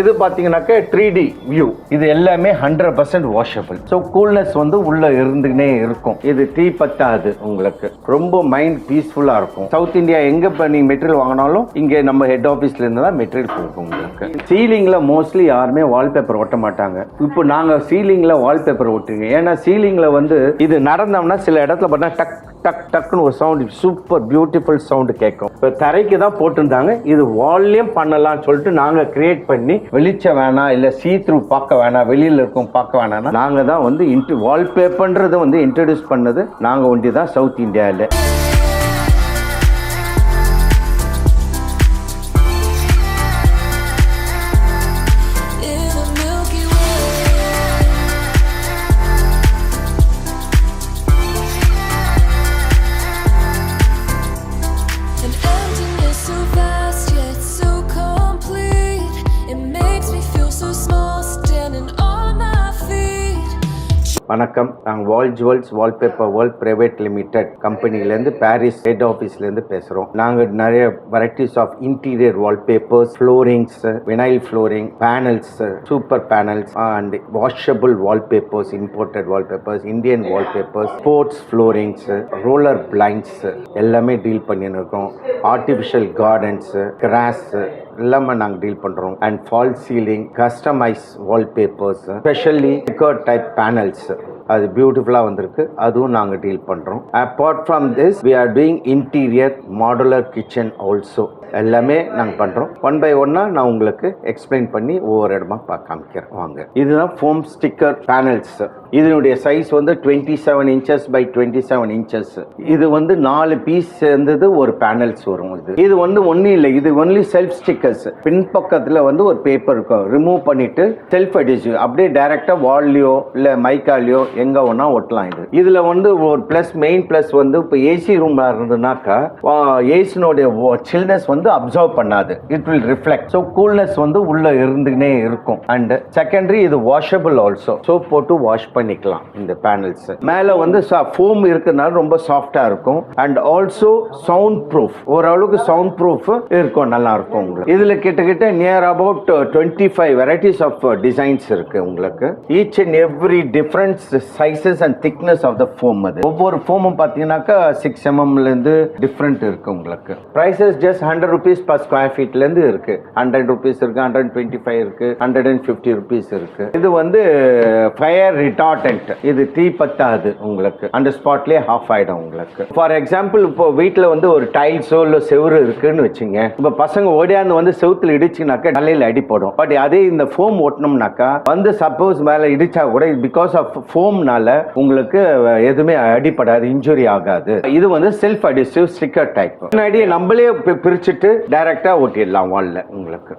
இது பார்த்தீங்கன்னாக்க three D view இது எல்லாமே hundred percent washable so coolness வந்து உள்ளே இருந்துக்கினே இருக்கும். இது தீ பத்தாது உங்களுக்கு. ரொம்ப மைண்ட் பீஸ்ஃபுல்லாக இருக்கும். சவுத் இந்தியா எங்கே இப்போ நீங்கள் மெட்டீரியல் வாங்கினாலும் இங்கே நம்ம ஹெட் ஆஃபீஸ்ல இருந்து தான் மெட்டீரியல் கொடுக்கும் உங்களுக்கு. சீலிங்கில் மோஸ்ட்லி யாருமே வால்பேப்பர் ஒட்ட மாட்டாங்க. இப்போ நாங்கள் சீலிங்கில் வால்பேப்பர் ஒட்டுங்க. ஏன்னா சீலிங்கில் வந்து இது நடந்தோம்னா சில இடத்துல பார்த்தா டக் டக் டக்குன்னு ஒரு சவுண்ட் சூப்பர் பியூட்டிஃபுல் சவுண்டு கேட்கும். இப்போ தரைக்கு தான் போட்டிருந்தாங்க. இது வால்லையும் பண்ணலாம்னு சொல்லிட்டு நாங்கள் கிரியேட் பண்ணி வெளிச்சம் வேணாம் இல்லை சீ த்ரூ பார்க்க வேணாம் வெளியில் இருக்கும் பார்க்க வேணாம்னா நாங்கள் தான் வந்து இன்ட்ரி வால்பேப்பர்ன்றதை வந்து இன்ட்ரடியூஸ் பண்ணது. நாங்கள் ஒண்டி தான் சவுத் இந்தியாவில் வணக்கம். நாங்கள் wall jewels wallpaper world private limited கம்பெனிலேருந்து பாரிஸ் ஹெட் ஆஃபீஸ்லேருந்து பேசுகிறோம் நாங்கள் நிறைய varieties of interior wallpapers floorings vinyl flooring panels super panels and washable wallpapers imported wallpapers Indian wallpapers sports floorings roller blinds எல்லாமே டீல் பண்ணின்னு இருக்கோம் ஆர்டிஃபிஷியல் கார்டன்ஸ் கிராஸ் எல்லாமே நாங்கள் டீல் பண்ணுறோம் and false ceiling customise wallpapers specially type panels அது பியூட்டிஃபுல்லாக வந்திருக்கு. அதுவும் நாங்கள் டீல் பண்ணுறோம் apart from this we are doing interior modular kitchen also எல்லாமே நாங்கள் பண்ணுறோம் ஒன் பை ஒன்னாக நான் உங்களுக்கு எக்ஸ்பிளைன் பண்ணி ஒவ்வொரு இடமா பார்க்க காமிக்கிறேன். வாங்க. இதுதான் ஃபோம் ஸ்டிக்கர் பேனல்ஸ் இதனுடைய சைஸ் வந்து twenty seven inches by twenty seven inches இது வந்து நாலு பீஸ் சேர்ந்தது ஒரு பேனல்ஸ் வரும் இது. இது வந்து ஒன்றும் இல்லை. இது ஒன்லி செல்ஃப் ஸ்டிக்கர்ஸ் பின்பக்கத்தில் வந்து ஒரு பேப்பர் இருக்கும். ரிமூவ் பண்ணிட்டு செல்ஃப் அடிச்சு அப்படியே டைரெக்டாக வால்லையோ இல்லை மைக்காலையோ எங்கே ஒன்றா ஒட்டலாம் இது. இதில் வந்து ஒரு ப்ளஸ் மெயின் ப்ளஸ் வந்து இப்போ ஏசி ரூமில் இருந்ததுனாக்கா ஏசினுடைய சில்னஸ் வந்து அப்சர்வ் பண்ணாது. It will reflect so coolness வந்து உள்ள இருந்துகினே இருக்கும். அண்ட் செகண்டரி இது வாஷபிள் ஆல்சோ சோப் போட்டு வாஷ் பண்ணிக்கலாம் இந்த பேனல்ஸ் மேலே வந்து ஃபோம் இருக்கிறதுனால ரொம்ப சாஃப்டாக இருக்கும். அண்ட் ஆல்சோ சவுண்ட் ப்ரூஃப் ஓரளவுக்கு சவுண்ட் ப்ரூஃப் இருக்கும் நல்லா இருக்கும் உங்களுக்கு. இதில் கிட்டத்தட்ட near about twenty five varieties of designs இருக்கு உங்களுக்கு. Each and every different sizes and thickness of the foam அது. ஒவ்வொரு ஃபோமும் பார்த்தீங்கன்னாக்கா சிக்ஸ் எம்எம்லேருந்து டிஃப்ரெண்ட் இருக்கு உங்களுக்கு. Prices just hundred rupees per square ஃபீட்லேருந்து இருக்கு. ஹண்ட்ரட் ருபீஸ் இருக்கு ஹண்ட்ரட் டுவெண்ட்டி ஃபைவ் இருக்கு ஹண்ட்ரட் அண்ட் ஃபிஃப்டி ருபீஸ் இருக்கு. இது வந்து uh, ஃபயர் ரிட்டார்டன்ட் இது தீ பத்தாது உங்களுக்கு. அந்த ஸ்பாட்லேயே ஆஃப் ஆயிடும் உங்களுக்கு. ஃபார் எக்ஸாம்பிள் இப்போ வீட்டில் வந்து ஒரு டைல்ஸோ இல்லை செவுரு இருக்குன்னு வச்சுங்க. இப்போ பசங்க ஓடியாந்து வந்து செவுத்துல இடிச்சுனாக்கா தலையில் அடிப்படும் பட் அதே இந்த ஃபோம் ஓட்டணும்னாக்கா வந்து சப்போஸ் மேலே இடிச்சா கூட பிகாஸ் ஆஃப் ஃபோம்னால உங்களுக்கு uh, எதுவுமே அடிப்படாது இன்ஜுரி ஆகாது. இது வந்து செல்ஃப் அடிசிவ் ஸ்டிக்கர் டைப் முன்னாடி நம்மளே பிரிச்சுட்டு வச்சுட்டு டைரக்டா ஒட்டிடலாம் வால்ல உங்களுக்கு.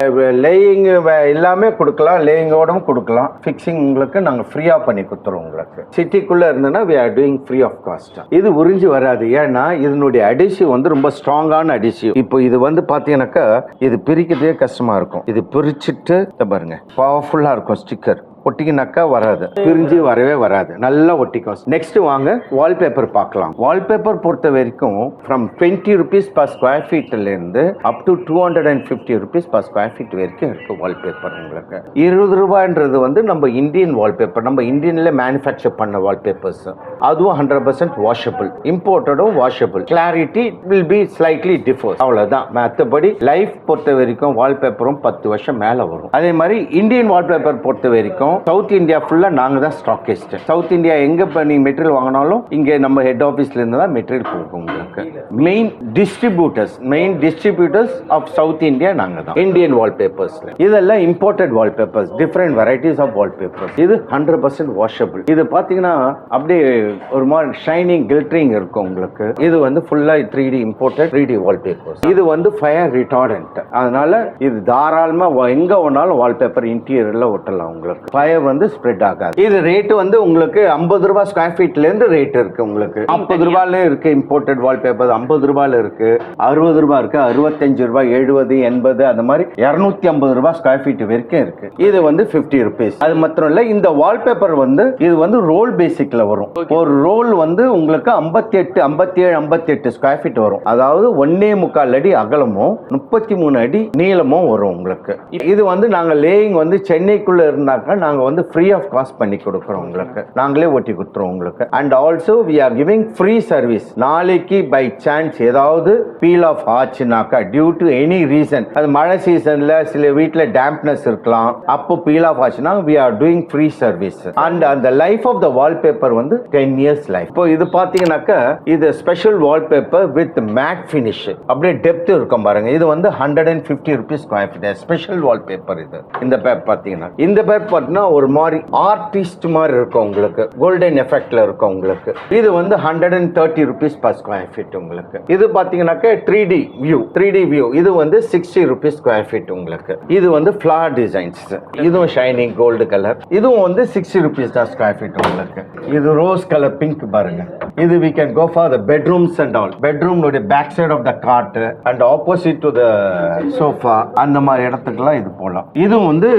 லேயிங் எல்லாமே கொடுக்கலாம். லேயிங்கோடும் கொடுக்கலாம். ஃபிக்ஸிங் உங்களுக்கு நாங்கள் ஃப்ரீயா பண்ணி கொடுத்துருவோம் உங்களுக்கு. சிட்டிக்குள்ள இருந்ததுன்னா we are doing free of cost இது உறிஞ்சி வராது. ஏன்னா இதனுடைய அடிசிவ் வந்து ரொம்ப ஸ்ட்ராங்கான அடிசிவ் இப்போ இது வந்து பார்த்தீங்கன்னாக்கா இது பிரிக்கிறதே கஷ்டமா இருக்கும். இது பிரிச்சுட்டு பாருங்க. பவர்ஃபுல்லா இருக்கும் ஸ்டிக்கர் ஒட்டிக்கினாக்கா வராது. பிரிஞ்சு வரவே வராது. நல்லா ஒட்டிக்கும் நெக்ஸ்ட் வாங்க வால்பேப்பர் பார்க்கலாம். வால்பேப்பர் பொறுத்த வரைக்கும் from twenty rupees per square ஃபீட்ல இருந்து up to two hundred and fifty rupees per square feet வரைக்கும் இருக்கு வால்பேப்பர் உங்களுக்கு. இருபது ரூபாய்ன்றது வந்து நம்ம இந்தியன் வால்பேப்பர் நம்ம இந்தியன்ல மேனுஃபேக்சர் பண்ண வால்பேப்பர்ஸ் அதுவும் hundred percent washable இம்போர்ட்டடும் washable clarity will be slightly differs அவ்வளோதான் மற்றபடி லைஃப் பொறுத்த வரைக்கும் வால்பேப்பரும் பத்து வருஷம் மேலே வரும். அதே மாதிரி இந்தியன் வால்பேப்பர் பொறுத்த வரைக்கும் சவுத் இந்தியா ஃபுல்லா நாங்க தான் ஸ்டாக்கிஸ்ட் சவுத் இந்தியா எங்க நீங்க மெட்டீரியல் வாங்கினாலும் இங்க நம்ம ஹெட் ஆபீஸ்ல இருந்து தான் மெட்டீரியல் கொடுக்கும் உங்களுக்கு. Main distributors main distributors of South India நாங்க தான். இந்தியன் வால்பேப்பர்ஸ்ல இதெல்லாம் imported wallpapers different varieties of wallpapers இது ஹண்ட்ரட் பர்சன்ட் வாஷபிள் இது பாத்தீங்கன்னா அப்படியே ஒரு மாதிரி ஷைனிங் கில்ட்ரிங் இருக்கும் உங்களுக்கு. இது வந்து ஃபுல்லா three D imported three D wallpapers இது வந்து ஃபயர் ரிட்டார்டன்ட் அதனால இது தாராளமா வ- எங்க வேணாலும் வால்பேப்பர் இன்டீரியர்ல ஒட்டலாம் உங்களுக்கு. ஹையர் வந்து ஸ்ப்ரெட் ஆகாது. இது ரேட்டு வந்து உங்களுக்கு ஐம்பது ரூபாய் ஸ்கொயர் ஃபீட்ல இருந்து ரேட் இருக்கு உங்களுக்கு. ஐம்பது ரூபாயில இருக்கு இம்போர்ட்டட் வால்பேப்பர் ஐம்பது ரூபாயில இருக்கு. அறுபது ரூபாய் இருக்கு அறுபத்தஞ்சு ரூபாய் எழுபது எண்பது அந்த மாதிரி இருநூத்தி ஐம்பது ரூபாய் ஸ்கொயர் ஃபீட் வரைக்கும் இருக்கு. இது வந்து பிப்டி ருபீஸ் அது மாத்திரம் இல்ல இந்த வால்பேப்பர் வந்து இது வந்து ரோல் பேசிக்ல வரும். ஒரு ரோல் வந்து உங்களுக்கு ஐம்பத்தி எட்டு ஐம்பத்தி ஏழு ஐம்பத்தி எட்டு ஸ்கொயர் ஃபீட் வரும். அதாவது ஒன்னே முக்கால் அடி அகலமும் முப்பத்தி மூணு அடி நீளமும் வரும் உங்களுக்கு. இது வந்து நாங்க லேயிங் வந்து சென்னைக்குள்ள இருந்தாக்க நாங்க வந்து ஃப்ரீ ஆஃப் காஸ்ட் பண்ணி கொடுக்குறோம் உங்களுக்கு. நாங்களே ஒட்டி கொடுத்துருவோம் உங்களுக்கு. And also we are giving free service நாளைக்கு பை சான்ஸ் ஏதாவது பீல் ஆஃப் ஆச்சுனாக்கா டியூ டு எனி ரீசன் அது மழை சீசன்ல சில வீட்டில் டேம்ப்னஸ் இருக்கலாம். அப்போ பீல் ஆஃப் ஆச்சுன்னா we are doing free service and அந்த லைஃப் ஆஃப் த வால்பேப்பர் வந்து டென் இயர்ஸ் லைஃப் இப்போ இது பார்த்தீங்கன்னாக்கா இது special wallpaper with matte finish அப்படியே டெப்த் இருக்கும் பாருங்க. இது வந்து hundred and fifty rupees square feet special wallpaper இது. இந்த பேப் பார்த்தீங்கன்னா இந்த பேப் பார்த்தீங்கன்னா ஒரு மாதிரி ஆர்டிஸ்ட் மாதிரி இருக்கும் உங்களுக்கு. கோல்டன் எஃபெக்ட்ல இருக்கும் உங்களுக்கு. இது வந்து hundred and thirty rupees per square feet உங்களுக்கு. இது பார்த்தீங்கன்னாக்கா three D view three D view இது வந்து சிக்ஸ்டி ருபீஸ் ஸ்கொயர் ஃபீட் உங்களுக்கு. இது வந்து ஃபிளார் டிசைன்ஸ் இதுவும் ஷைனிங் கோல்டு கலர் இதுவும் வந்து சிக்ஸ்டி ருபீஸ் தான் ஸ்கொயர் ஃபீட் உங்களுக்கு. இது ரோஸ் கலர் பிங்க் பாருங்க. இது we can go for the bedrooms and all பெட்ரூம்னுடைய back side of the cot and opposite to the sofa அந்த மாதிரி இடத்துக்குலாம் இது போடலாம் இதுவும் வந்து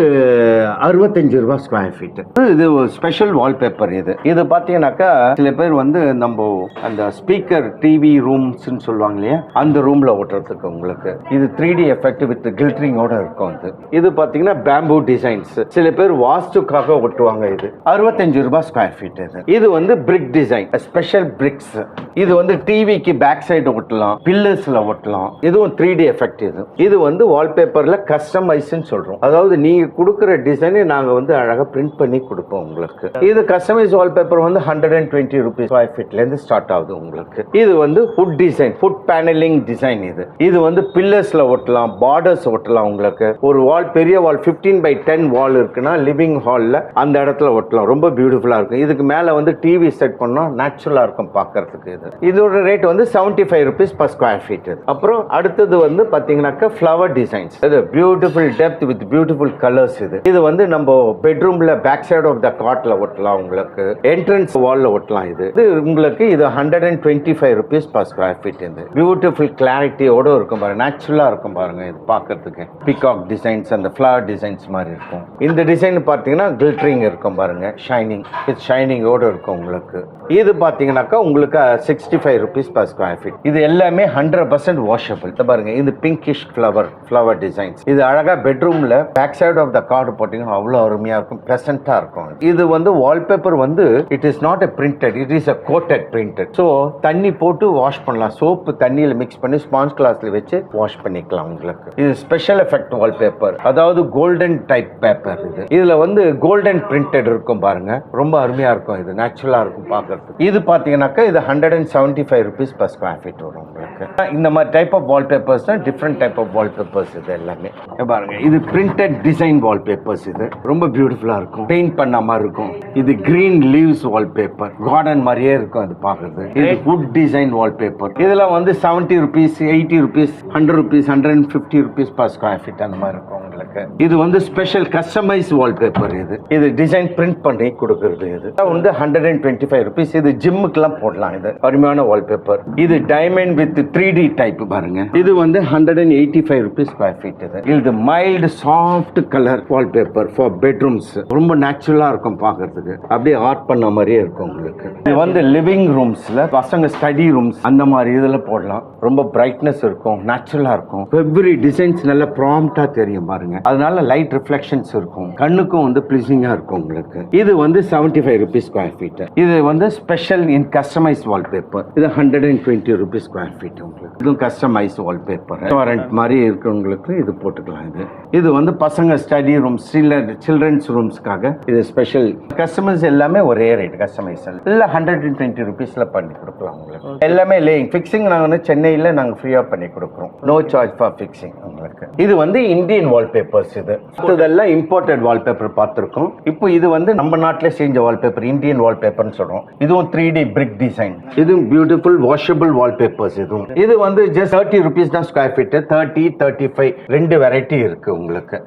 அறுபத்தஞ்சு ரூபா ரூபாய் ஸ்கொயர் ஃபீட் இது ஒரு ஸ்பெஷல் வால்பேப்பர் இது. இது பார்த்தீங்கன்னாக்கா சில பேர் வந்து நம்ம அந்த ஸ்பீக்கர் டிவி ரூம்ஸ்னு சொல்லுவாங்க இல்லையா? அந்த ரூம்ல ஓட்டுறதுக்கு உங்களுக்கு. இது த்ரீ டி எஃபெக்ட் வித் கில்டரிங்கோட இருக்கும் இது. இது பார்த்தீங்கன்னா பேம்பூ டிசைன்ஸ் சில பேர் வாஸ்துக்காக ஒட்டுவாங்க இது. அறுபத்தஞ்சு ரூபாய் ஸ்கொயர் ஃபீட் இது. இது வந்து பிரிக் டிசைன் ஸ்பெஷல் பிரிக்ஸ் இது வந்து டிவிக்கு பேக் சைடு ஒட்டலாம் பில்லர்ஸ்ல ஒட்டலாம் இதுவும் த்ரீ டி எஃபெக்ட் இது. இது வந்து வால்பேப்பர்ல கஸ்டமைஸ்ன்னு சொல்றோம். அதாவது நீங்க கொடுக்குற டிசைனை நாங்க வந்து அழகாக பிரிண்ட் பண்ணி கொடுப்போம் உங்களுக்கு. இது கஸ்டமைஸ் வால்பேப்பர் வந்து hundred and twenty rupees square ஃபீட்ல இருந்து ஸ்டார்ட் ஆகுது உங்களுக்கு. இது வந்து foot design foot panelling design இது. இது வந்து பில்லர்ஸ்ல ஒட்டலாம் பார்டர்ஸ் ஒட்டலாம் உங்களுக்கு. ஒரு வால் பெரிய வால் 15 பை டென் வால் இருக்குன்னா லிவிங் ஹாலில் அந்த இடத்துல ஒட்டலாம். ரொம்ப பியூட்டிஃபுல்லாக இருக்கும். இதுக்கு மேலே வந்து டிவி செட் பண்ணால் நேச்சுரலாக இருக்கும் பார்க்கறதுக்கு இது. இதோட ரேட் வந்து seventy five rupees per square feet அப்புறம் அடுத்தது வந்து பார்த்தீங்கன்னாக்கா ஃப்ளவர் டிசைன்ஸ் இது beautiful depth with beautiful colours இது. இது வந்து நம்ம பெட்ரூம்ல பேக் சைடு ஆஃப் த காட்ல ஒட்டலாம் உங்களுக்கு. என்ட்ரன்ஸ் வால்ல ஒட்டலாம் இது. இது உங்களுக்கு இது hundred and twenty five rupees per square feet இது பியூட்டிஃபுல் கிளாரிட்டியோட இருக்கும் பாருங்க. நேச்சுரலா இருக்கும் பாருங்க இது பார்க்கிறதுக்கு. பிகாக் டிசைன்ஸ் அந்த ஃப்ளவர் டிசைன்ஸ் மாதிரி இருக்கும். இந்த டிசைன் பார்த்தீங்கன்னா கில்ட்ரிங் இருக்கும் பாருங்க. ஷைனிங் இது ஷைனிங்கோட இருக்கும் உங்களுக்கு. இது பார்த்தீங்கன்னாக்கா உங்களுக்கு sixty five rupees per square feet இது எல்லாமே ஹண்ட்ரட் பர்சன்ட் வாஷபிள் பாருங்க இது பிங்கிஷ் ஃப்ளவர் ஃப்ளவர் டிசைன்ஸ் இது அழகா பெட்ரூம்ல back side of the cot போட்டீங்கன்னா அவ்வளோ அருமையா இருக்கும் ப்ளசண்டா இருக்கும். இது வந்து வால்பேப்பர் வந்து it is not a printed it is a coated printed so தண்ணி போட்டு வாஷ் பண்ணலாம். சோப்பு தண்ணியில் மிக்ஸ் பண்ணி ஸ்பான்ஸ் கிளாஸில் வச்சு வாஷ் பண்ணிக்கலாம் உங்களுக்கு. இது ஸ்பெஷல் எஃபெக்ட் வால்பேப்பர் அதாவது கோல்டன் டைப் பேப்பர் இது. இதில் வந்து கோல்டன் பிரிண்டட் இருக்கும் பாருங்க. ரொம்ப அருமையாக இருக்கும் இது. நேச்சுரலாக இருக்கும் பார்க்கறதுக்கு. இது பார்த்தீங்கன்னாக்கா இது hundred and seventy five rupees per square feet வரும் உங்களுக்கு. இந்த மாதிரி டைப் ஆஃப் வால்பேப்பர்ஸ் தான் டிஃப்ரெண்ட் டைப் ஆஃப் வால்பேப்பர்ஸ் இது எல்லாமே. பாருங்க. இது பிரிண்டட் டிசைன் வால்பேப்பர்ஸ் இது. ரொம்ப பியூட்டிஃபுல்லா இருக்கும். பெயிண்ட் பண்ண மாதிரி இருக்கும். இது கிரீன் லீவ்ஸ் வால்பேப்பர் கார்டன் மாதிரியே இருக்கும் அது பார்க்கறது. இது வுட் டிசைன் வால்பேப்பர் இதெல்லாம் வந்து seventy rupees eighty rupees hundred rupees hundred and fifty rupees per square feet அந்த மாதிரி இருக்கும். உங்களுக்கு இது வந்து ஸ்பெஷல் கஸ்டமைஸ் வால்பேப்பர் இது. இது டிசைன் பிரிண்ட் பண்ணி கொடுக்கறது இது. வந்து hundred and twenty five rupees இது ஜிம்முக்கெல்லாம் போடலாம் இது. அருமையான வால்பேப்பர் இது diamond with three D type பாருங்க. இது வந்து hundred and eighty five rupees square feet இது. இது mild soft colour wallpaper for bedrooms ரொம்ப நேச்சுரலா இருக்கும் பாக்குறதுக்கு. அப்படியே ஆர்ட் பண்ண மாதிரியே இருக்கும் உங்களுக்கு. இது வந்து லிவிங் ரூம்ஸ்ல பசங்க ஸ்டடி ரூம்ஸ் அந்த மாதிரி இதுல போடலாம். ரொம்ப பிரைட்னஸ் இருக்கும் நேச்சுரலா இருக்கும். எவ்ரி டிசைன்ஸ் நல்ல ப்ராம்ப்டா தெரியும் பாருங்க. அதனால லைட் ரிஃப்ளெக்ஷன்ஸ் இருக்கும். கண்ணுக்கும் வந்து ப்ளீசிங்கா இருக்கும் உங்களுக்கு. இது வந்து seventy five rupees square feet இது வந்து ஸ்பெஷல் இன் கஸ்டமைஸ் வால்பேப்பர் இது hundred and twenty rupees square feet உங்களுக்கு. இதுவும் கஸ்டமைஸ் வால்பேப்பர் ரெஸ்டாரண்ட் மாதிரி இருக்கிறவங்களுக்கு இது போட்டுக்கலாம் இது. இது வந்து பசங்க ஸ்டடி ரூம் சில்ட்ரன் சில்ட்ரன்ஸ் ரூம்ஸ்க்காக இது ஸ்பெஷல் கஸ்டமர்ஸ் எல்லாமே ஒரே ரேட் கஸ்டமைஸ் இல்லை ஹண்ட்ரட் அண்ட் டுவெண்ட்டி ருபீஸில் பண்ணி கொடுக்கலாம் உங்களுக்கு. எல்லாமே லேயிங் ஃபிக்ஸிங் நாங்கள் வந்து சென்னையில் நாங்கள் ஃப்ரீயாக பண்ணி கொடுக்குறோம். நோ சார்ஜ் ஃபார் ஃபிக்ஸிங் உங்களுக்கு. இது வந்து இந்தியன் வால்பேப்பர்ஸ் இது. இதெல்லாம் இம்போர்ட்டட் வால்பேப்பர் பார்த்துருக்கோம். இப்போ இது வந்து நம்ம நாட்டிலே செஞ்ச வால்பேப்பர் இந்தியன் வால்பேப்பர்னு சொல்கிறோம் இதுவும் த்ரீ டி பிரிக் டிசைன் இதுவும் பியூட்டிஃபுல் வாஷபிள் வால்பேப்பர்ஸ் இதுவும் இது வந்து ஜஸ்ட் தேர்ட்டி ருபீஸ் தான் square feet thirty thirty five ரெண்டு வெரைட்டி இருக்கு உங்களுக்கு.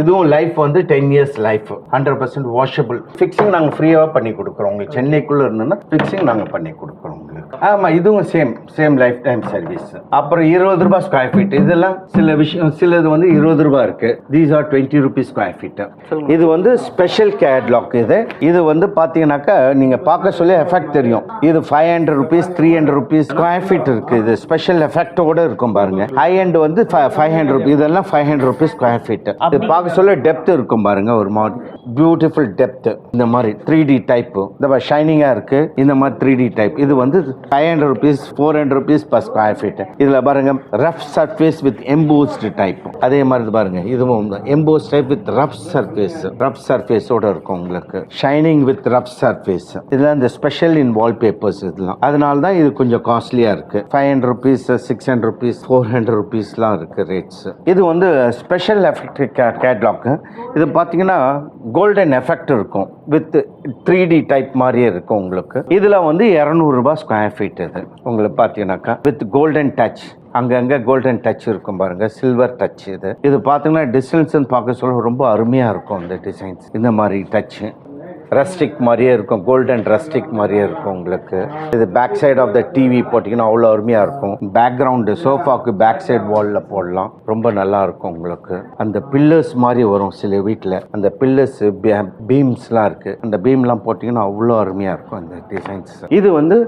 இதுவும் லைஃப் வந்து ten years life hundred percent washable fixing நாங்கள் ஃப்ரீயாக பண்ணி கொடுக்குறோம். உங்களுக்கு சென்னைக்குள்ளே இருந்தோம்னா ஃபிக்ஸிங் நாங்கள் பண்ணி கொடுக்குறோம் உங்களுக்கு. ஆமாம் இதுவும் same same life time service அப்புறம் இருபது ரூபாய் ஸ்கொயர் ஃபீட் இதெல்லாம் சில விஷயம் சிலது வந்து இருபது ரூபாய் இருக்கு. These are twenty rupees square feet இது வந்து ஸ்பெஷல் கேட்லாக் இது. இது வந்து பார்த்தீங்கன்னாக்கா நீங்கள் பார்க்க சொல்லி எஃபெக்ட் தெரியும். இது five hundred rupees three hundred rupees square feet இருக்கு. இது ஸ்பெஷல் எஃபெக்டோட இருக்கும் பாருங்க. ஹை ஹண்ட் வந்து ஃபைவ் ஹண்ட்ரட் இதெல்லாம் five hundred rupees square feet இது பார்க்க சொல்ல டெப்த் இருக்கும் பாருங்க ஒரு மாதிரி பியூட்டிஃபுல் டெப்த் இந்த மாதிரி த்ரீ டி டைப்பு இந்த ஷைனிங்காக இருக்கு. இந்த மாதிரி த்ரீ டி டைப் இது வந்து five hundred rupees four hundred rupees per square feet இதில் பாருங்க rough surface with embossed type அதே மாதிரி இது பாருங்க இதுவும் emboss type with rough surface rough சர்ஃபேஸோட இருக்கும் உங்களுக்கு. ஷைனிங் வித் ரஃப் சர்ஃபேஸ் இதெல்லாம் இந்த ஸ்பெஷல் இன் வால்பேப்பர்ஸ் இதெல்லாம். அதனால தான் இது கொஞ்சம் காஸ்ட்லியாக இருக்கு. Five hundred rupees six hundred rupees four hundred ருபீஸ்லாம் இருக்கு ரேட்ஸ் இது வந்து ஸ்பெஷல் எஃபெக்ட் கேட்லாக் இது பார்த்தீங்கன்னா கோல்டன் எஃபெக்ட் இருக்கும். வித் த்ரீ டி டைப் மாதிரியே இருக்கும் உங்களுக்கு. இதில் வந்து இரநூறுபா ஸ்கொயர் ஃபீட் இது. உங்களுக்கு பார்த்தீங்கன்னாக்கா வித் கோல்டன் டச் அங்கங்கே கோல்டன் டச் இருக்கும் பாருங்கள் சில்வர் டச் இது. இது பார்த்தீங்கன்னா டிஸ்டன்ஸ்னு பார்க்க சொல்ல ரொம்ப அருமையாக இருக்கும் இந்த டிசைன்ஸ் இந்த மாதிரி டச்சு ரஸ்டிக் மாதிரியே இருக்கும் கோல்டன் ரஸ்டிக் மாதிரியே இருக்கும் உங்களுக்கு. இது back side of the TV போட்டிங்கன்னா அவ்வளோ அருமையாக இருக்கும். பேக்ரவுண்டு சோஃபாக்கு பேக் சைடு வாலில் போடலாம். ரொம்ப நல்லா இருக்கும் உங்களுக்கு. அந்த பில்லர்ஸ் மாதிரி வரும் சில வீட்டில் அந்த பில்லர்ஸ் பீம்ஸ்லாம் இருக்குது அந்த பீம்லாம் போட்டிங்கன்னா அவ்வளோ அருமையாக இருக்கும் இந்த டிசைன்ஸ் இது வந்து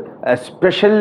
ஸ்பெஷல்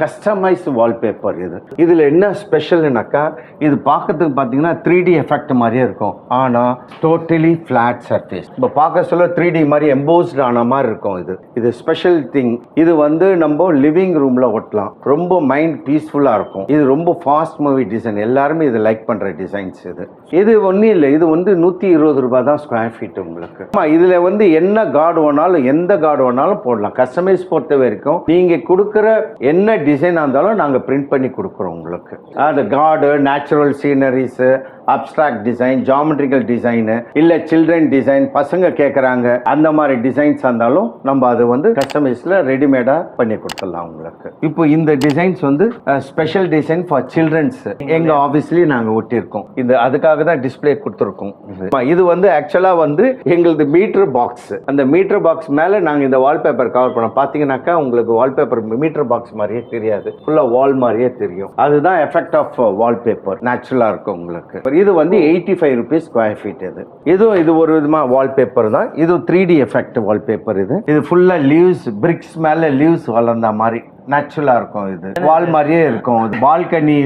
கஸ்டமைஸ் வால்பேப்பர் இது. இதில் என்ன ஸ்பெஷல்னாக்கா இது பார்க்கறதுக்கு பார்த்தீங்கன்னா த்ரீ டி எஃபெக்ட் மாதிரியே இருக்கும். ஆனால் டோட்டலி ஃப்ளாட் சர்ஃபேஸ் இப்போ பார்க்க சொல்ல த்ரீ டி மாதிரி எம்போஸ்ட் ஆன மாதிரி இருக்கும் இது. இது ஸ்பெஷல் திங் இது வந்து நம்ம லிவிங் ரூமில் ஒட்டலாம். ரொம்ப மைண்ட் பீஸ்ஃபுல்லாக இருக்கும். இது ரொம்ப ஃபாஸ்ட் மூவி டிசைன் எல்லாருமே இது லைக் பண்ணுற டிசைன்ஸ் இது. இது ஒன்றும் இல்லை இது வந்து நூற்றி இருபது ரூபாய் தான் ஸ்கொயர் ஃபீட் உங்களுக்கு. ஆமாம் இதில் வந்து என்ன கார்டு வேணாலும் எந்த கார்டு வேணாலும் போடலாம். கஸ்டமைஸ் பொறுத்த வரைக்கும் நீங்கள் கொடுக்குற என்ன டிசைனாக இருந்தாலும் நாங்கள் பிரிண்ட் பண்ணி கொடுக்குறோம் உங்களுக்கு. அது God natural sceneries abstract design geometrical design இல்லை சில்ட்ரன் டிசைன் பசங்க கேட்குறாங்க அந்த மாதிரி டிசைன்ஸ் இருந்தாலும் நம்ம அது வந்து கஸ்டமைஸில் ரெடிமேடாக பண்ணி கொடுத்துடலாம் உங்களுக்கு. இப்போ இந்த டிசைன்ஸ் வந்து ஸ்பெஷல் டிசைன் ஃபார் சில்ட்ரன்ஸ் எங்கள் ஆஃபீஸ்லேயும் நாங்கள் ஒட்டியிருக்கோம். இது அதுக்காக தான் டிஸ்ப்ளே கொடுத்துருக்கோம். இது இது வந்து ஆக்சுவலாக வந்து எங்களது மீட்டர் பாக்ஸ் அந்த மீட்டர் பாக்ஸ் மேலே நாங்கள் இந்த வால்பேப்பர் கவர் பண்ணோம். பார்த்தீங்கன்னாக்கா உங்களுக்கு வால்பேப்பர் மீட்டர் பாக்ஸ் மாதிரியே தெரியாது. ஃபுல்லாக வால் மாதிரியே தெரியும். அதுதான் எஃபெக்ட் ஆஃப் வால்பேப்பர் நேச்சுரலாக இருக்கும் உங்களுக்கு. இது வந்து eighty five rupees square feet இது இதுவும் இது ஒரு விதமாக வால்பேப்பர் தான். இது த்ரீ டி எஃபெக்ட் வால்பேப்பர் இது. இது ஃபுல்லாக லீவ்ஸ் பிரிக்ஸ் மேலே லீவ்ஸ் வளர்ந்த மாதிரி. நேச்சுரலாக இருக்கும் இது. வால் மாதிரியே இருக்கும். பால்கனி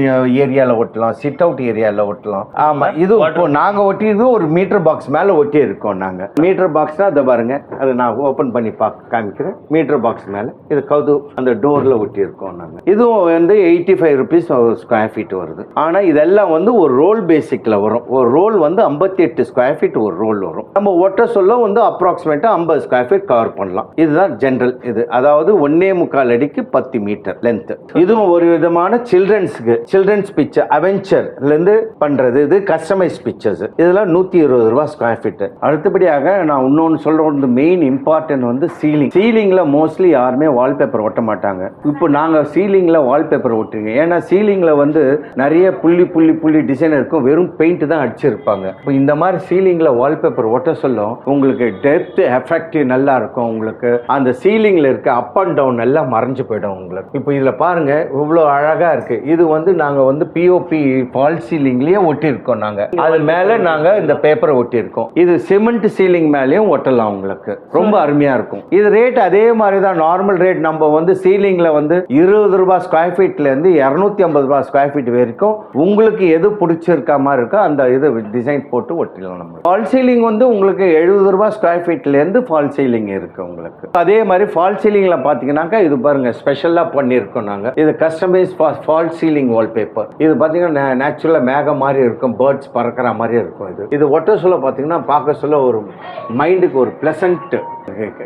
ஏரியாவில் ஒட்டலாம் சிட் அவுட் ஏரியாவில் ஒட்டலாம். ஆமாம் இது இப்போ நாங்கள் ஒட்டியது ஒரு மீட்டர் பாக்ஸ் மேலே ஒட்டி இருக்கோம் நாங்கள் மீட்டர் பாக்ஸ்னா அதை பாருங்க. அதை நான் ஓப்பன் பண்ணி பார்க்க காமிக்கிறேன். மீட்டர் பாக்ஸ் மேலே. இது கவுது அந்த டோரில் ஒட்டி இருக்கோம் நாங்கள் இதுவும் வந்து eighty five rupees square feet வருது. ஆனால் இதெல்லாம் வந்து ஒரு ரோல் பேசிக்கில் வரும். ஒரு ரோல் வந்து ஐம்பத்தி எட்டு ஸ்கொயர் ஃபீட் ஒரு ரோல் வரும். நம்ம ஒட்ட சொல்ல வந்து அப்ராக்சிமேட்டாக ஐம்பது ஸ்கொயர் ஃபீட் கவர் பண்ணலாம். இதுதான் ஜென்ரல் இது. அதாவது ஒன்னே முக்கால் அடிக்கு பத்து மீட்டர் லென்த் இதுவும் ஒரு விதமான சில்ட்ரன்ஸ்க்கு சில்ட்ரன்ஸ் பிக்சர் அவெஞ்சர்லேருந்து பண்ணுறது இது கஸ்டமைஸ் பிக்சர்ஸ் இதெல்லாம் நூற்றி இருபது ரூபா ஸ்கொயர் ஃபீட் அடுத்தபடியாக நான் இன்னொன்று சொல்கிற மெயின் இம்பார்ட்டன்ட் வந்து சீலிங் சீலிங்கில் மோஸ்ட்லி யாருமே வால்பேப்பர் ஒட்ட மாட்டாங்க. இப்போ நாங்கள் சீலிங்கில் வால்பேப்பர் ஒட்டுறீங்க. ஏன்னா சீலிங்கில் வந்து நிறைய புள்ளி புள்ளி புள்ளி டிசைன் இருக்கும். வெறும் பெயிண்ட் தான் அடிச்சிருப்பாங்க. இப்போ இந்த மாதிரி சீலிங்கில் வால்பேப்பர் ஒட்ட சொல்லும் உங்களுக்கு டெப்த் எஃபெக்ட் நல்லா இருக்கும். உங்களுக்கு அந்த சீலிங்கில் இருக்க அப் அண்ட் டவுன் எல்லாம் மறைஞ்சு போயிடும். உங்களுக்கு இப்போ இதில் பாருங்க இவ்வளோ அழகாக இருக்கு. இது வந்து நாங்கள் வந்து பிஓபி ஃபால் சீலிங்லேயே ஒட்டியிருக்கோம் நாங்கள் அது மேலே நாங்கள் இந்த பேப்பரை ஒட்டியிருக்கோம். இது சிமெண்ட் சீலிங் மேலேயும் ஒட்டலாம் உங்களுக்கு. ரொம்ப அருமையாக இருக்கும். இது ரேட் அதே மாதிரி தான். நார்மல் ரேட் நம்ம வந்து சீலிங்கில் வந்து இருபது ரூபாய் ஸ்கொயர் ஃபீட்லேருந்து இரநூத்தி ஐம்பது ரூபாய் ஸ்கொயர் ஃபீட் வரைக்கும் உங்களுக்கு எது பிடிச்சிருக்க மாதிரி இருக்கோ அந்த இது டிசைன் போட்டு ஒட்டிடலாம் நம்ம. ஃபால் சீலிங் வந்து உங்களுக்கு எழுபது ரூபாய் ஸ்கொயர் ஃபீட்லேருந்து ஃபால் சீலிங் இருக்கு உங்களுக்கு. அதே மாதிரி ஃபால் சீலிங்கில் பார்த்தீங்கன்னாக்கா இது பாருங்க ஸ்பெஷலாக பண்ணியிருக்கோம் நாங்கள் இது கஸ்டமைஸ் ஃபால் சீலிங் வால்பேப்பர் இது பார்த்தீங்கன்னா நேச்சுரலாக மேகம் மாதிரி இருக்கும். பேர்ட்ஸ் பறக்கிற மாதிரி இருக்கும் இது. இது ஒட்ட சொல்ல பார்த்தீங்கன்னா பார்க்க சொல்ல ஒரு மைண்டுக்கு ஒரு பிளசன்ட்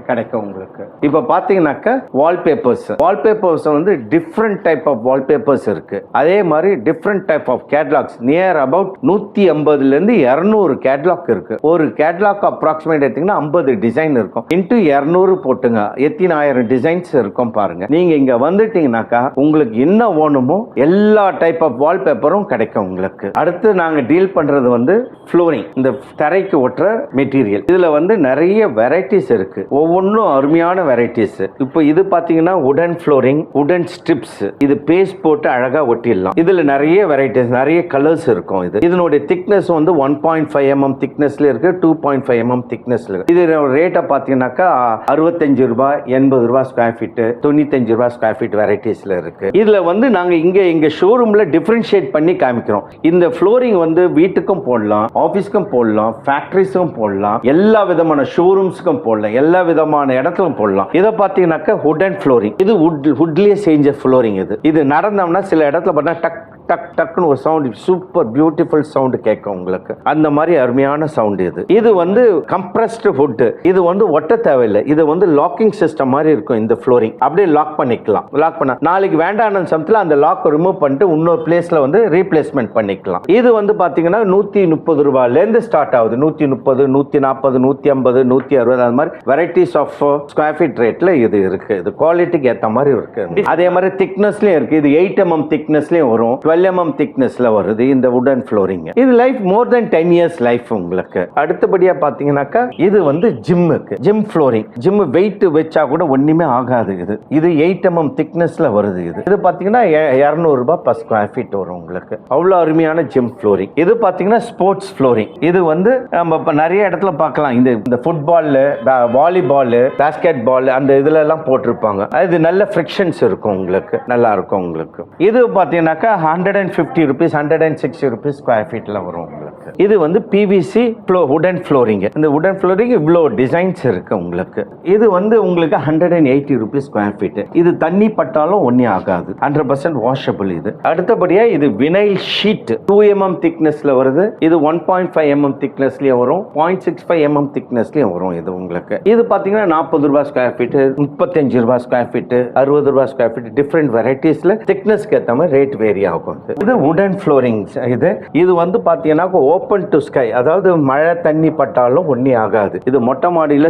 கிடைக்கும் உங்களுக்கு. இப்போ பார்த்தீங்கன்னாக்கா வால்பேப்பர்ஸ் வால்பேப்பர்ஸ் வந்து டிஃப்ரெண்ட் டைப் ஆஃப் வால்பேப்பர்ஸ் இருக்கு. அதே மாதிரி different type of catalogues near about நூற்றி ஐம்பதுலேருந்து இரநூறு கேட்லாக் இருக்கு. ஒரு கேட்லாக் அப்ராக்சிமேட் எடுத்தீங்கன்னா ஐம்பது டிசைன் இருக்கும். இன்ட்டு இரநூறு போட்டுங்க. எத்தினாயிரம் டிசைன்ஸ் இருக்கும் பாருங்க. நீங்க இங்க வந்துட்டீங்கன்னாக்கா உங்களுக்கு என்ன வேணுமோ எல்லா டைப் ஆஃப் வால்பேப்பரும் கிடைக்கும் உங்களுக்கு. அடுத்து நாங்க டீல் பண்றது வந்து ஃப்ளோரிங் இந்த தரைக்கு ஒட்டுற மெட்டீரியல் இதுல வந்து நிறைய வெரைட்டிஸ் இருக்கு. ஒவ்வொன்றும் அருமையான வெரைட்டிஸ் இப்போ இது பாத்தீங்கன்னா உடன் ஃப்ளோரிங் உடன் ஸ்ட்ரிப்ஸ் இது பேஸ்ட் போட்டு அழகா ஒட்டிடலாம். இதுல நிறைய வெரைட்டிஸ் நிறைய கலர்ஸ் இருக்கும் இது. இதனுடைய திக்னஸ் வந்து ஒன் பாயிண்ட் ஃபைவ் எம்எம் திக்னஸ்ல இருக்கு டூ பாயிண்ட் ஃபைவ் எம்எம் திக்னஸ்ல இருக்கு. இது ரேட்டை பார்த்தீங்கன்னாக்கா அறுபத்தஞ்சு ரூபாய் எண்பது ரூபாய் ஸ்கொயர் ஃபீட்டு தொண்ணூத்தஞ்சு ரூபாய் ஸ்கொயர் ஃபீட் வெரைட்டிஸ்ல இருக்கு. இதில் வந்து நாங்கள் இங்கே இங்கே ஷோரூமில் டிஃப்ரென்ஷியேட் பண்ணி காமிக்கிறோம். இந்த ஃப்ளோரிங் வந்து வீட்டுக்கும் போடலாம் ஆஃபீஸ்க்கும் போடலாம் ஃபேக்ட்ரிஸுக்கும் போடலாம் எல்லா விதமான ஷோரூம்ஸ்க்கும் போடலாம் எல்லா விதமான இடத்துலும் போடலாம். இதை பார்த்தீங்கன்னாக்கா வுட் அண்ட் ஃப்ளோரிங் இது வுட் வுட்லயே செஞ்ச ஃப்ளோரிங் இது. இது நடந்தோம்னா சில இடத்துல பார்த்தா டக் டக் டக்குன்னு ஒரு சவுண்ட் சூப்பர் பியூட்டிஃபுல் சவுண்ட் கேட்கும் உங்களுக்கு. அந்த மாதிரி அருமையான சவுண்ட் இது. இது வந்து கம்ப்ரஸ்டு ஃபுட்டு இது வந்து ஒட்ட தேவையில்லை. இது வந்து லாக்கிங் சிஸ்டம் மாதிரி இருக்கும் இந்த ஃப்ளோரிங் அப்படியே லாக் பண்ணிக்கலாம். லாக் பண்ண நாளைக்கு வேண்டான சமயத்தில் அந்த லாக் ரிமூவ் பண்ணிட்டு இன்னொரு பிளேஸ்ல வந்து ரீப்ளேஸ்மெண்ட் பண்ணிக்கலாம். இது வந்து பாத்தீங்கன்னா நூத்தி முப்பது ரூபாயிலேருந்து ஸ்டார்ட் ஆகுது. நூத்தி முப்பது நூத்தி நாற்பது நூத்தி ஐம்பது நூத்தி அறுபது அந்த மாதிரி வெரைட்டிஸ் ஆஃப் ஸ்கொயர் ஃபீட் ரேட்ல இது இருக்கு. இது குவாலிட்டிக்கு ஏற்ற மாதிரி இருக்கு. அதே மாதிரி திக்னஸ்லயும் இருக்கு. இது எயிட் எம்எம் திக்னஸ்லயும் வரும். டுவெல் எம்எம் திக்னஸ்ல வருது இந்த உடன் ஃப்ளோரிங் இது life more than ten years life உங்களுக்கு. அடுத்தபடியா பாத்தீங்கன்னாக்கா இது வந்து ஜிம்முக்கு ஜிம் ஃப்ளோரிங் ஜிம் வெயிட் வச்சா கூட ஒன்றுமே ஆகாது இது. இது எயிட் எம்எம் திக்னஸ்ல வருது இது. இது பாத்தீங்கன்னா இரநூறு ரூபாய் பர் ஸ்கொயர் ஃபீட் வரும் உங்களுக்கு. அவ்வளோ அருமையான ஜிம் ஃப்ளோரிங் இது பாத்தீங்கன்னா ஸ்போர்ட்ஸ் ஃப்ளோரிங் இது வந்து நம்ம இப்போ நிறைய இடத்துல பார்க்கலாம். இந்த இந்த ஃபுட்பாலு வாலிபாலு பேஸ்கெட் பால் அந்த இதுல எல்லாம் போட்டிருப்பாங்க. அது நல்ல ஃப்ரிக்ஷன்ஸ் இருக்கும் உங்களுக்கு. நல்லா இருக்கும் உங்களுக்கு. இது பாத்தீங்கன்னாக்கா hundred and fifty rupees hundred and sixty rupees square ஃபீட்ல வரும் உங்களுக்கு. இது வந்து பிவிசி ஃப்ளோ உடன் ஃப்ளோரிங் இந்த உடன் ஃப்ளோரிங் இவ்வளோ டிசைன்ஸ் இருக்கு உங்களுக்கு. இது வந்து உங்களுக்கு hundred and eighty rupees square feet இது தண்ணி பட்டாலும் ஒன்றே ஆகாது. ஹண்ட்ரட் பர்சன்ட் வாஷபிள் இது. அடுத்தபடியா இது வினைல் ஷீட் டூ எம்எம் திக்னஸ்ல வருது. இது ஒன் பாயிண்ட் ஃபைவ் எம்எம் திக்னஸ்லயும் வரும். பாயிண்ட் சிக்ஸ் ஃபைவ் எம்எம் திக்னஸ்லயும் வரும் இது உங்களுக்கு. இது பாத்தீங்கன்னா நாற்பது ரூபாய் ஸ்கொயர் ஃபீட் முப்பத்தஞ்சு ரூபாய் ஸ்கொயர் ஃபீட் அறுபது ரூபாய் ஸ்கொயர் ஃபீட் டிஃப்ரெண்ட் வெரைட்டிஸ்ல திக்னஸ்க்கு ஏற்ற மாதிரி ரேட் வேரி ஆகும். இது. உடன் ஃப்ளோரிங் இது. இது வந்து பாத்தீங்கன்னா ஓப்பன் டு ஸ்கை அதாவது மழை தண்ணி பட்டாலும் ஒன்றே ஆகாது இது மொட்டை மாடியில்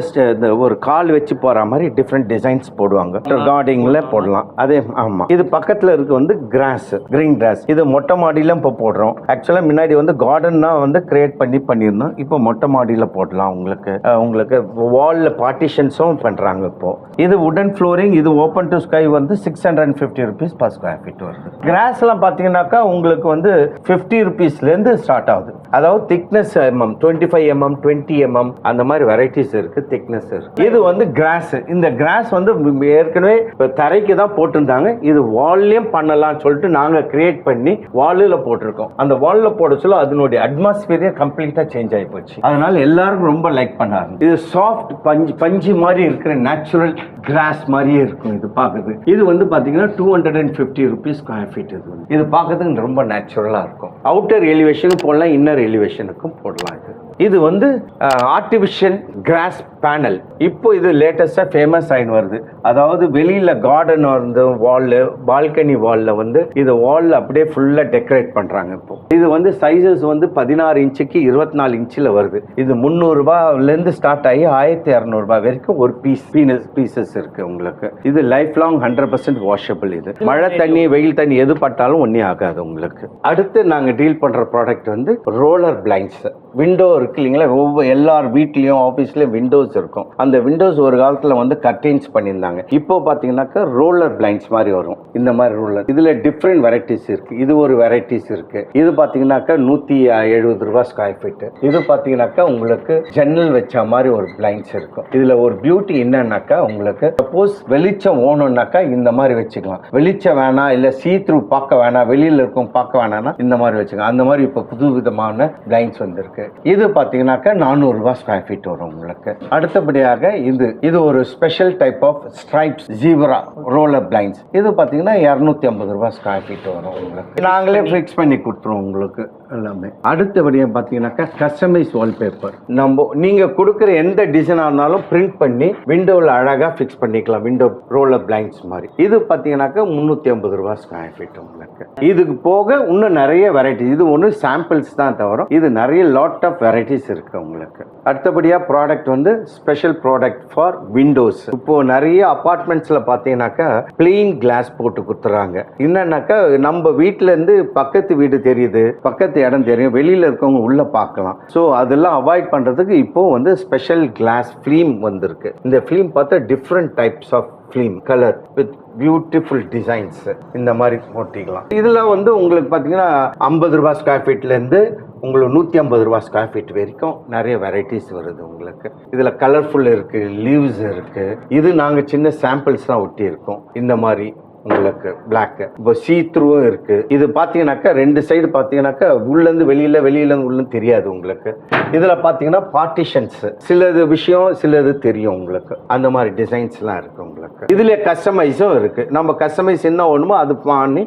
ஒரு கால் வச்சு போற மாதிரி டிஃப்ரெண்ட் டிசைன்ஸ் போடுவாங்க. கார்டிங்ல போடலாம். அதே ஆமா. இது பக்கத்துல இருக்கு வந்து கிராஸ் கிரீன் கிராஸ் இது மொட்டை மாடியில இப்போ போடுறோம். ஆக்சுவலா முன்னாடி வந்து கார்டன்னா வந்து கிரியேட் பண்ணி பண்ணியிருந்தோம். இப்போ மொட்டை மாடியில போடலாம் உங்களுக்கு. உங்களுக்கு வால்ல பார்ட்டிஷன்ஸும் பண்றாங்க இப்போ. இது உடன் ஃப்ளோரிங் இது ஓப்பன் டு ஸ்கை வந்து six hundred and fifty rupees per square feet வருது கிராஸ்லாம் பார்த்தீங்கன்னாக்கா உங்களுக்கு வந்து ஃபிஃப்டி ருபீஸ்லேருந்து ஸ்டார்ட் ஆகுது. அதாவது thickness mm twenty five mm twenty mm அந்த மாதிரி வெரைட்டிஸ் இருக்கு திக்னஸ் இருக்கு. இது வந்து கிராஸ் இந்த கிராஸ் வந்து ஏற்கனவே தரைக்கு தான் போட்டிருந்தாங்க. இது வால்லையும் பண்ணலாம்னு சொல்லிட்டு நாங்கள் கிரியேட் பண்ணி வாலில் போட்டிருக்கோம். அந்த வாலில் போட சொல்ல அதனுடைய அட்மாஸ்பியரே கம்ப்ளீட்டாக சேஞ்ச் ஆகி போச்சு. அதனால எல்லாருக்கும் ரொம்ப லைக் பண்ணாரு இது சாஃப்ட் பஞ்சு பஞ்சு மாதிரி இருக்கிற நேச்சுரல் கிராஸ் மாதிரியே இருக்கும் இது பார்க்குறது இது வந்து பார்த்தீங்கன்னா two hundred and fifty rupees square feet இது இது பார்க்கறதுக்கு ரொம்ப நேச்சுரலாக இருக்கும். அவுட்டர் எலிவேஷனுக்கும் போடலாம் இன்னர் எலிவேஷனுக்கும் போடலாம் இது. இது வந்து uh, ஆர்டிஃபிஷியல் கிராஸ் பேனல் இப்போ இது லேட்டஸ்டாக ஃபேமஸ் ஆயின்னு வருது. அதாவது வெளியில் கார்டன் வந்து வால்ல பால்கனி வால்ல வந்து இது வால்ல அப்படியே ஃபுல்லாக டெக்கரேட் பண்ணுறாங்க இப்போ. இது வந்து சைஸஸ் வந்து பதினாறு இன்ச்சுக்கு இருபத்தி நாலு இன்ச்சில் வருது. இது முந்நூறுரூபாலேருந்து ஸ்டார்ட் ஆகி ஆயிரத்தி இரநூறுபா வரைக்கும் ஒரு பீஸ் பீனஸ் பீசஸ் இருக்கு உங்களுக்கு. இது life long hundred percent washable இது மழை தண்ணி வெயில் தண்ணி எது பட்டாலும் ஒன்றே ஆகாது உங்களுக்கு. அடுத்து நாங்கள் டீல் பண்ணுற ப்ராடக்ட் வந்து ரோலர் பிளைண்ட்ஸ் விண்டோ இருக்கு இல்லைங்களா? ஒவ்வொரு எல்லார் வீட்லேயும் ஆஃபீஸ்லேயும் விண்டோஸ் இருக்கும் அந்த விண்டோஸ் ஒரு காலத்தில் வந்து கர்டைன்ஸ் பண்ணியிருந்தாங்க. இப்போ பார்த்தீங்கன்னாக்கா ரோலர் பிளைண்ட்ஸ் மாதிரி வரும். இந்த மாதிரி ரோலர் இதில் டிஃப்ரெண்ட் வெரைட்டிஸ் இருக்குது இது ஒரு வெரைட்டிஸ் இருக்குது இது பார்த்தீங்கன்னாக்கா நூற்றி எழுபது ரூபா ஸ்கொயர் ஃபீட் இது பார்த்தீங்கன்னாக்கா உங்களுக்கு ஜன்னல் வச்ச மாதிரி ஒரு பிளைண்ட்ஸ் இருக்கும். இதில் ஒரு பியூட்டி என்னன்னாக்கா உங்களுக்கு சப்போஸ் வெளிச்சம் ஓணும்னாக்கா இந்த மாதிரி வச்சுக்கலாம். வெளிச்சம் வேணாம் இல்லை சீ த்ரூ பார்க்க வேணாம் வெளியில் இருக்கும் பார்க்க வேணாம்னா இந்த மாதிரி வச்சுக்கலாம். அந்த மாதிரி இப்போ புது விதமான பிளைண்ட்ஸ் வந்திருக்கு. இது பார்த்தீங்கன்னாக்கா நானூறுரூவா ஸ்கொயர் ஃபீட் வரும் உங்களுக்கு. அடுத்தபடியாக இது இது ஒரு special type of stripes zebra roller blinds இது பார்த்தீங்கன்னா இரநூத்தி ஐம்பது ரூபாய் ஸ்கொயர் ஃபீட் வரும் உங்களுக்கு. நாங்களே ஃபிக்ஸ் பண்ணி கொடுத்துருவோம் உங்களுக்கு. எல்லாமே. அடுத்தபடியாக பார்த்தீங்கன்னாக்கா கஸ்டமைஸ் வால்பேப்பர் நம்ம நீங்கள் கொடுக்குற எந்த டிசைனாக இருந்தாலும் பிரிண்ட் பண்ணி விண்டோவில் அழகாக ஃபிக்ஸ் பண்ணிக்கலாம். விண்டோ ரோலர் பிளாங்க்ஸ் மாதிரி. இது பார்த்தீங்கன்னாக்கா முந்நூற்றி ஐம்பது ரூபா ஸ்கொயர் ஃபீட் உங்களுக்கு. இதுக்கு போக இன்னும் நிறைய வெரைட்டி இது ஒன்று சாம்பிள்ஸ் தான் தவிர இது நிறைய லாட் ஆஃப் வெரைட்டிஸ் இருக்குது உங்களுக்கு. அடுத்தபடியாக ப்ராடக்ட் வந்து ஸ்பெஷல் ப்ராடக்ட் ஃபார் விண்டோஸ் இப்போது நிறைய அப்பார்ட்மெண்ட்ஸில் பார்த்தீங்கன்னாக்கா பிளெயின் கிளாஸ் போட்டு கொடுத்துறாங்க என்னன்னாக்கா நம்ம வீட்டிலேருந்து பக்கத்து வீடு தெரியுது. பக்கத்து இடம் தெரியும். வெளியில் இருக்கவங்க உள்ள பார்க்கலாம். ஸோ அதெல்லாம் அவாய்ட் பண்ணுறதுக்கு இப்போ வந்து ஸ்பெஷல் கிளாஸ் ஃபிலிம் வந்திருக்கு. இந்த ஃபிலிம் பார்த்தா different types of film colour with beautiful designs இந்த மாதிரி ஒட்டிக்கலாம். இதில் வந்து உங்களுக்கு பார்த்தீங்கன்னா ஐம்பது ரூபா ஸ்கொயர் ஃபீட்லேருந்து உங்களுக்கு நூற்றி ஐம்பது ரூபா ஸ்கொயர் ஃபீட் வரைக்கும் நிறைய வெரைட்டிஸ் வருது உங்களுக்கு. இதில் கலர்ஃபுல் இருக்குது லீவ்ஸ் இருக்குது இது நாங்கள் சின்ன சாம்பிள்ஸ் தான் ஒட்டி இருக்கோம் இந்த மாதிரி உங்களுக்கு பிளாக் இப்போ சீ த்ரூவும் இருக்கு. இது பார்த்தீங்கன்னாக்கா ரெண்டு சைடு பார்த்தீங்கன்னாக்கா உள்ளேருந்து வெளியில வெளியிலேருந்து உள்ள தெரியாது உங்களுக்கு. இதில் பார்த்தீங்கன்னா பார்ட்டிஷன்ஸ் சிலது விஷயம் சிலது தெரியும் உங்களுக்கு. அந்த மாதிரி டிசைன்ஸ்லாம் இருக்கு உங்களுக்கு. இதுல கஸ்டமைஸும் இருக்கு. நம்ம கஸ்டமைஸ் என்ன ஒண்ணுமோ அது பண்ணி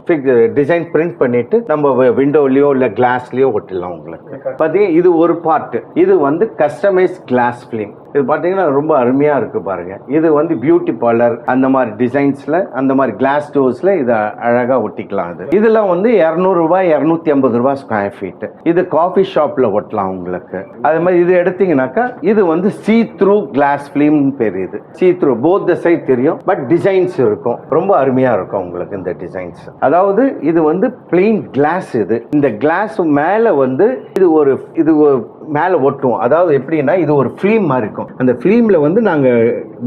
டிசைன் பிரிண்ட் பண்ணிட்டு நம்ம விண்டோலயோ இல்லை கிளாஸ்லயோ ஒட்டிடலாம் உங்களுக்கு. பார்த்தீங்கன்னா இது ஒரு பார்ட் இது வந்து கஸ்டமைஸ் கிளாஸ் ஃபிலிம் இது பார்த்தீங்கன்னா ரொம்ப அருமையாக இருக்குது பாருங்கள் இது வந்து பியூட்டி பார்லர் அந்த மாதிரி டிசைன்ஸில் அந்த மாதிரி கிளாஸ் டோர்ஸில் இதை அழகாக ஒட்டிக்கலாம் இது இதெல்லாம் வந்து இரநூறுபா இரநூத்தி ஐம்பது ரூபா ஸ்கொயர் ஃபீட்டு இது காஃபி ஷாப்பில் ஒட்டலாம் உங்களுக்கு. அது மாதிரி இது எடுத்தீங்கன்னாக்கா இது வந்து சீ த்ரூ கிளாஸ் ஃபிலிம்னு பேர் இது. See through both the side தெரியும் பட் டிசைன்ஸ் இருக்கும். ரொம்ப அருமையாக இருக்கும் உங்களுக்கு இந்த டிசைன்ஸ் அதாவது இது வந்து பிளெயின் கிளாஸ் இது. இந்த கிளாஸ் மேலே வந்து இது ஒரு இது ஒரு மேலே ஒட்டுவோம். அதாவது எப்படின்னா இது ஒரு ஃபிலிம் மாதிரி இருக்கும். அந்த ஃபிலிமில் வந்து நாங்கள்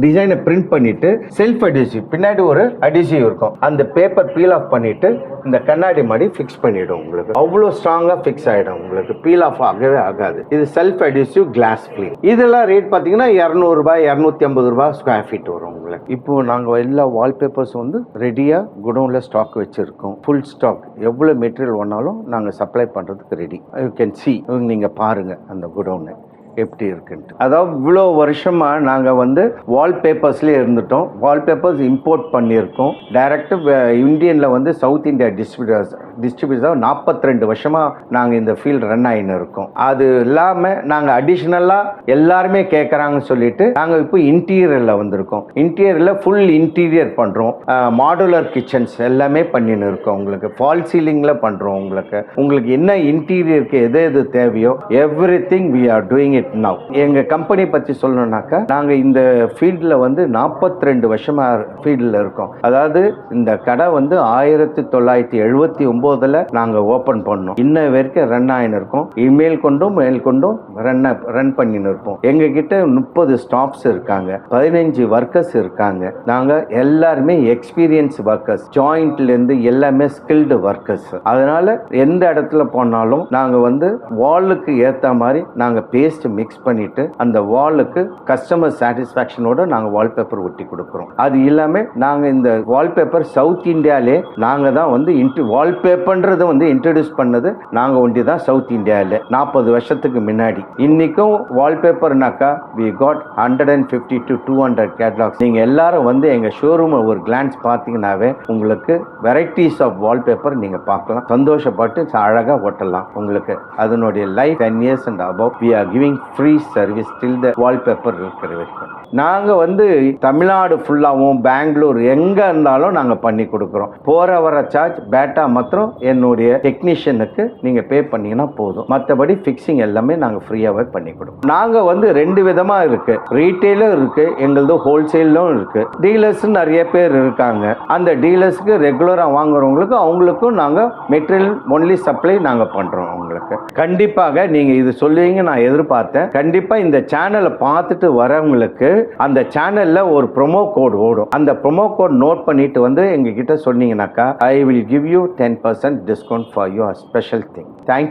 டிசைனை பிரிண்ட் பண்ணிவிட்டு செல்ஃப் அடிசிவ் பின்னாடி ஒரு அடிசிவ் இருக்கும். அந்த பேப்பர் பீல் ஆஃப் பண்ணிவிட்டு இந்த கண்ணாடி மாதிரி ஃபிக்ஸ் பண்ணிவிடும் உங்களுக்கு. அவ்வளோ ஸ்ட்ராங்காக ஃபிக்ஸ் ஆகிடும் உங்களுக்கு. பீல் ஆஃப் ஆகவே ஆகாது. இது செல்ஃப் அடிசிவ் கிளாஸ் ஃபிலிம் இதெல்லாம் ரேட் பார்த்தீங்கன்னா இரநூறுபா இரநூத்தி ஐம்பது ரூபாய் ஸ்கொயர் ஃபீட் வரும் உங்களுக்கு. இப்போ நாங்கள் எல்லா வால்பேப்பர்ஸ் வந்து ரெடியாக குடோனில் ஸ்டாக் வச்சுருக்கோம். ஃபுல் ஸ்டாக் எவ்வளோ மெட்டீரியல் வேணாலும் நாங்கள் சப்ளை பண்ணுறதுக்கு ரெடி யூ கேன் சி நீங்கள் பாருங்கள் அந்த குடோனு. எப்படி இருக்குன்ட்டு. அதாவது இவ்வளோ வருஷமாக நாங்கள் வந்து வால்பேப்பர்ஸ்லேயே இருந்துட்டோம். வால்பேப்பர்ஸ் இம்போர்ட் பண்ணியிருக்கோம். டைரக்டாக இந்தியனில் வந்து சவுத் இந்தியா டிஸ்ட்ரிபியூட்டர்ஸ் டிஸ்ட்ரிபியூட்டர் நாற்பத்தி ரெண்டு வருஷமாக நாங்கள் இந்த ஃபீல்டு ரன் ஆகின்னு இருக்கோம். அது இல்லாமல் நாங்கள் அடிஷ்னலாக எல்லாருமே கேட்குறாங்கன்னு சொல்லிட்டு நாங்கள் இப்போ இன்டீரியரில் வந்திருக்கோம். இன்டீரியரில் ஃபுல் இன்டீரியர் பண்ணுறோம் மாடுலர் கிச்சன்ஸ் எல்லாமே பண்ணின்னு இருக்கோம் உங்களுக்கு. ஃபால் சீலிங்கில் பண்ணுறோம் உங்களுக்கு. உங்களுக்கு என்ன இன்டீரியருக்கு எது எது தேவையோ everything we are doing it now எங்கள் கம்பெனி பற்றி சொல்லணும்னாக்கா நாங்கள் இந்த ஃபீல்டில் வந்து நாற்பத்தி ரெண்டு வருஷமாக ஃபீல்டில் இருக்கோம். அதாவது இந்த கடை வந்து ஆயிரத்தி தொள்ளாயிரத்தி எழுபத்தி ஒம்போதில் நாங்கள் ஓப்பன் பண்ணோம். இன்ன வரைக்கும் ரன் ஆகின்னு இருக்கோம். இமெயில் கொண்டும் மெயில் கொண்டும் ரன் ரன் பண்ணின்னு இருப்போம். எங்ககிட்ட முப்பது ஸ்டாஃப்ஸ் இருக்காங்க. பதினஞ்சு ஒர்க்கர்ஸ் இருக்காங்க. நாங்கள் எல்லாருமே எக்ஸ்பீரியன்ஸ் ஒர்க்கர்ஸ் ஜாயிண்ட்லேருந்து எல்லாமே ஸ்கில்டு ஒர்க்கர்ஸ் அதனால் எந்த இடத்துல போனாலும் நாங்கள் வந்து வாலுக்கு ஏற்ற மாதிரி நாங்கள் பேஸ்ட் மிக்ஸ் பண்ணிட்டு அந்த வாலுக்கு கஸ்டமர் சாட்டிஸ்ஃபேக்ஷனோட நாங்கள் வால்பேப்பர் ஒட்டி கொடுக்குறோம். அது இல்லாமல் நாங்கள் இந்த வால்பேப்பர் சவுத் இந்தியாலே நாங்கள் தான் வந்து இன்ட் வால்பேப்பர்ன்றதை வந்து இன்ட்ரடியூஸ் பண்ணது நாங்கள் ஒண்டி தான் சவுத் இந்தியாவில் நாற்பது வருஷத்துக்கு முன்னாடி. இன்னைக்கும் வால்பேப்பர்னாக்கா we got hundred and fifty to two hundred catalogues நீங்கள் எல்லாரும் வந்து எங்கள் ஷோரூமை ஒரு கிளான்ஸ் பார்த்தீங்கன்னாவே உங்களுக்கு வெரைட்டிஸ் ஆஃப் வால்பேப்பர் நீங்கள் பார்க்கலாம் சந்தோஷப்பட்டு அழகாக ஒட்டலாம் உங்களுக்கு. அதனுடைய life ten years and above we are giving free service till the wallpaper இருக்கிற வரைக்கும் நாங்கள் வந்து தமிழ்நாடு ஃபுல்லாகவும் பெங்களூர் எங்கே இருந்தாலும் நாங்கள் பண்ணி கொடுக்குறோம். போகிற வர சார்ஜ் பேட்டா மாத்திரம் என்னுடைய டெக்னீஷியனுக்கு நீங்கள் பே பண்ணீங்கன்னா போதும். மற்றபடி ஃபிக்ஸிங் எல்லாமே நாங்கள் ஃப்ரீயாகவே பண்ணி கொடுப்போம் நாங்கள் வந்து ரெண்டு விதமாக இருக்கு. ரீட்டெயிலும் இருக்கு எங்களது ஹோல்சேலும் இருக்கு. டீலர்ஸ் நிறைய பேர் இருக்காங்க. அந்த டீலர்ஸ்க்கு ரெகுலராக வாங்குறவங்களுக்கு அவங்களுக்கும் நாங்கள் மெட்டீரியல் ஒன்லி சப்ளை நாங்கள் பண்ணுறோம் அவங்களுக்கு. கண்டிப்பாக நீங்கள் இது சொல்லுவீங்க நான் எதிர்பார்த்தேன். கண்டிப்பாக இந்த சேனலை பார்த்துட்டு வரவங்களுக்கு அந்த சேனலில் ஒரு ப்ரோமோ கோட் ஓடும். அந்த ப்ரோமோ கோட் நோட் பண்ணிட்டு வந்து எங்ககிட்ட சொன்னீங்கன்னாக்கா I will give you ten percent discount for you special thing thank you